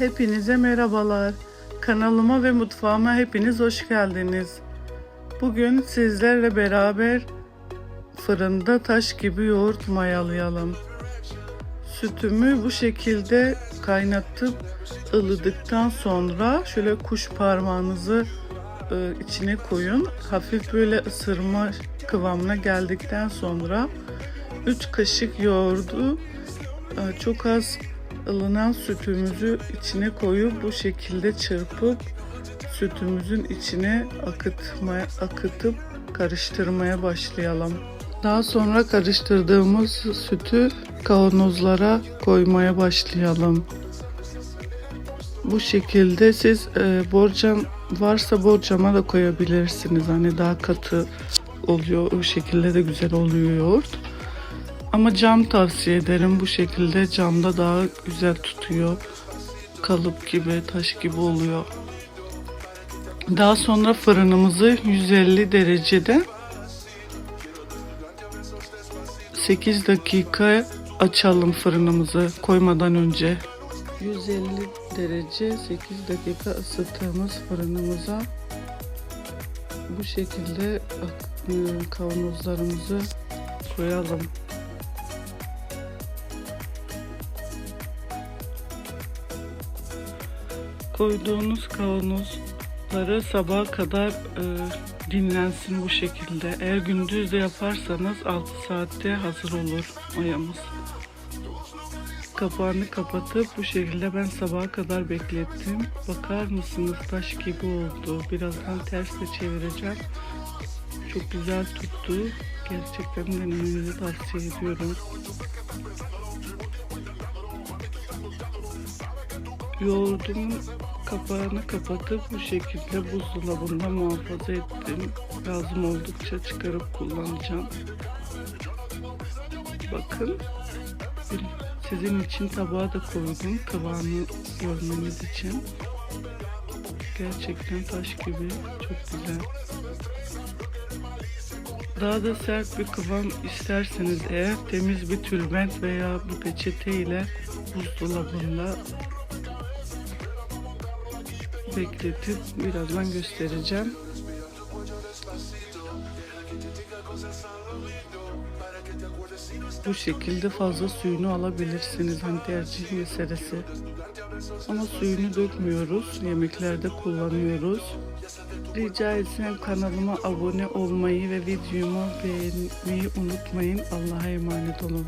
Hepinize merhabalar. Kanalıma ve mutfağıma hepiniz hoş geldiniz. Bugün sizlerle beraber fırında taş gibi yoğurt mayalayalım. Sütümü bu şekilde kaynatıp ılıdıktan sonra şöyle kuş parmağınızı e, içine koyun. Hafif böyle ısırma kıvamına geldikten sonra 3 kaşık yoğurdu e, çok az ılınan sütümüzü içine koyup bu şekilde çırpıp sütümüzün içine akıtmaya, akıtıp karıştırmaya başlayalım. Daha sonra karıştırdığımız sütü kavanozlara koymaya başlayalım. Bu şekilde siz e, borcam varsa borcama da koyabilirsiniz. Hani daha katı oluyor. O şekilde de güzel oluyor yoğurt. Ama cam tavsiye ederim. Bu şekilde camda daha güzel tutuyor. Kalıp gibi, taş gibi oluyor. Daha sonra fırınımızı 150 derecede 8 dakika açalım fırınımızı koymadan önce. 150 derece 8 dakika ısıttığımız fırınımıza bu şekilde e, kavanozlarımızı koyalım. Koyduğunuz kavanozları sabaha kadar e, dinlensin bu şekilde. Eğer gündüz de yaparsanız 6 saatte hazır olur mayamız. Kapağını kapatıp bu şekilde ben sabaha kadar beklettim. Bakar mısınız taş gibi oldu. Birazdan ters de çevireceğim. Çok güzel tuttu. Gerçekten denemenizi tavsiye ediyorum. Yoğurdumun kapağını kapatıp bu şekilde buzdolabında muhafaza ettim. Lazım oldukça çıkarıp kullanacağım. Bakın sizin için tabağa da koydum kıvamı görmeniz için. Gerçekten taş gibi çok güzel. Daha da sert bir kıvam isterseniz eğer temiz bir tülbent veya bir peçete ile buzdolabında bekletip birazdan göstereceğim. Bu şekilde fazla suyunu alabilirsiniz. Hani tercih meselesi. Ama suyunu dökmüyoruz. Yemeklerde kullanıyoruz. Rica etsem kanalıma abone olmayı ve videomu beğenmeyi unutmayın. Allah'a emanet olun.